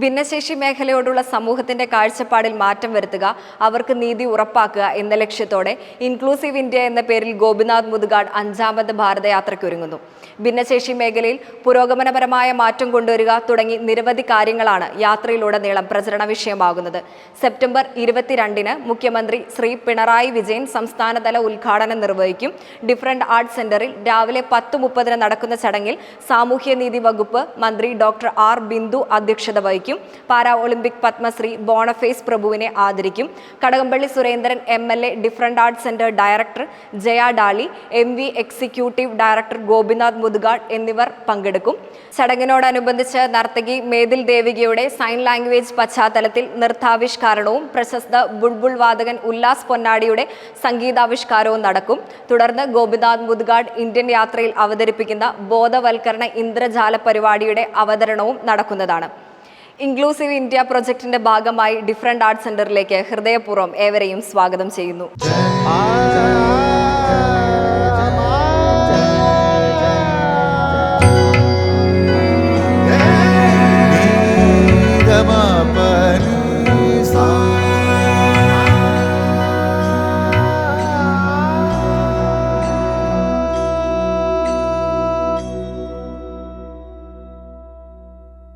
ഭിന്നശേഷി മേഖലയോടുള്ള സമൂഹത്തിന്റെ കാഴ്ചപ്പാടിൽ മാറ്റം വരുത്തുക അവർക്ക് നീതി ഉറപ്പാക്കുക എന്ന ലക്ഷ്യത്തോടെ ഇൻക്ലൂസീവ് ഇന്ത്യ എന്ന പേരിൽ ഗോപിനാഥ് മുതുകാട് അഞ്ചാമത് ഭാരതയാത്രയ്ക്കൊരുങ്ങുന്നു. ഭിന്നശേഷി മേഖലയിൽ പുരോഗമനപരമായ മാറ്റം കൊണ്ടുവരിക തുടങ്ങി നിരവധി കാര്യങ്ങളാണ് യാത്രയിലുടനീളം പ്രചരണ വിഷയമാകുന്നത്. സെപ്റ്റംബർ ഇരുപത്തിരണ്ടിന് മുഖ്യമന്ത്രി ശ്രീ പിണറായി വിജയൻ സംസ്ഥാനതല ഉദ്ഘാടനം നിർവഹിക്കും. ഡിഫറന്റ് ആർട്സ് സെന്ററിൽ രാവിലെ പത്ത് മുപ്പതിന് നടക്കുന്ന ചടങ്ങിൽ സാമൂഹ്യനീതി വകുപ്പ് മന്ത്രി ഡോക്ടർ ആർ ബിന്ദു അധ്യക്ഷത വഹിക്കും. പാരാ ഒളിമ്പിക് പത്മശ്രീ ബോണഫേസ് പ്രഭുവിനെ ആദരിക്കും. Kadakampally Surendran M L A different arts centre director Jaya Daly M V executive director Gopinath Muthukad എന്നിവർ പങ്കെടുക്കും. ചടങ്ങിനോടനുബന്ധിച്ച് നർത്തകി മേതിൽ ദേവികയുടെ സൈൻ ലാംഗ്വേജ് പശ്ചാത്തലത്തിൽ നൃത്താവിഷ്കാരണവും പ്രശസ്ത ബുൾബുൾ വാദകൻ ഉല്ലാസ് പൊന്നാടിയുടെ സംഗീതാവിഷ്കാരവും നടക്കും. തുടർന്ന് ഗോപിനാഥ് മുതുകാട് ഇന്ത്യൻ യാത്രയിൽ അവതരിപ്പിക്കുന്ന ബോധവൽക്കരണ ഇന്ദ്രജാല പരിപാടിയുടെ അവതരണവും നടക്കുന്നതാണ്. ഇൻക്ലൂസീവ് ഇന്ത്യ പ്രൊജക്ടിന്റെ ഭാഗമായി ഡിഫറെന്റ് ആർട്സ് സെന്ററിലേക്ക് ഹൃദയപൂർവം ഏവരെയും സ്വാഗതം ചെയ്യുന്നു.